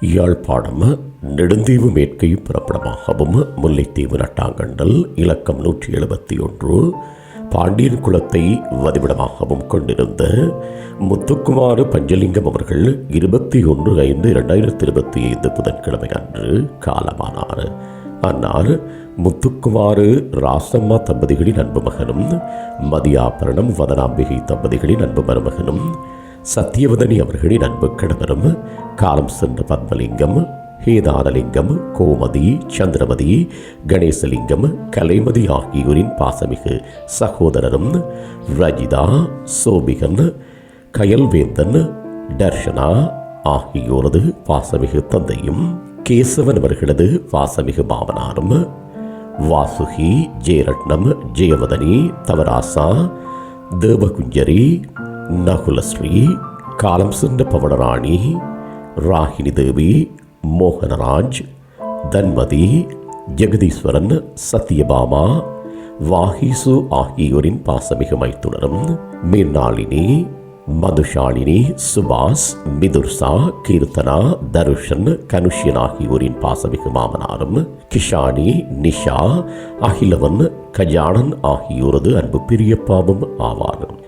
யாழ்ப்பாணம் நெடுந்தீவு மேற்கை புறப்படமாகவும் முல்லைத்தீவு நட்டாங்கண்டல் இலக்கம் நூற்றி எழுபத்தி ஒன்று பாண்டியன் குலத்தை வதிவிடமாகவும் கொண்டிருந்த முத்துக்குமார் பஞ்சலிங்கம் அவர்கள் இருபத்தி ஒன்று ஐந்து இரண்டாயிரத்தி இருபத்தி ஐந்து புதன்கிழமை அன்று காலமானார். அன்னார் முத்துக்குமாறு ராசம்மா தம்பதிகளின் அன்பு மகனும் மதியாபரணம் வதனாம்பிகை தம்பதிகளின் அன்பு மருமகனும் சத்தியவதனி அவர்களின் அன்பு கணவரும் காலம் சென்ற பத்மலிங்கம் ஹேதானலிங்கம் கோமதி சந்திரமதி கணேசலிங்கம் கலைமதி ஆகியோரின் பாசமிகு சகோதரரும் ரஜிதா சோபிகன் கயல்வேந்தன் டர்ஷனா ஆகியோரது பாசமிகு தந்தையும் கேசவன் அவர்களது பாசமிகு பாவனாரும் வாசுகி ஜெயரட்னம் ஜெயவதனி தவராசா தேவகுஞ்சரி நகுலஸ்ரீ காலம் சென்ற பவனராணி ராகினி தேவி மோகனராஜ் தன்மதி ஜெகதீஸ்வரன் சத்யபாமா வாகிசு ஆகியோரின் பாசமிகு மைத்துணரும் மீனாளினி மதுஷாலினி சுபாஷ் மிதுர்சா கீர்த்தனா தருஷன் கனுஷியன் ஆகியோரின் பாசமிகு மாமனாரும் கிஷானி நிஷா அகிலவன் கஜானன் ஆகியோரது அன்பு பிரியப்பாவும் ஆவார்.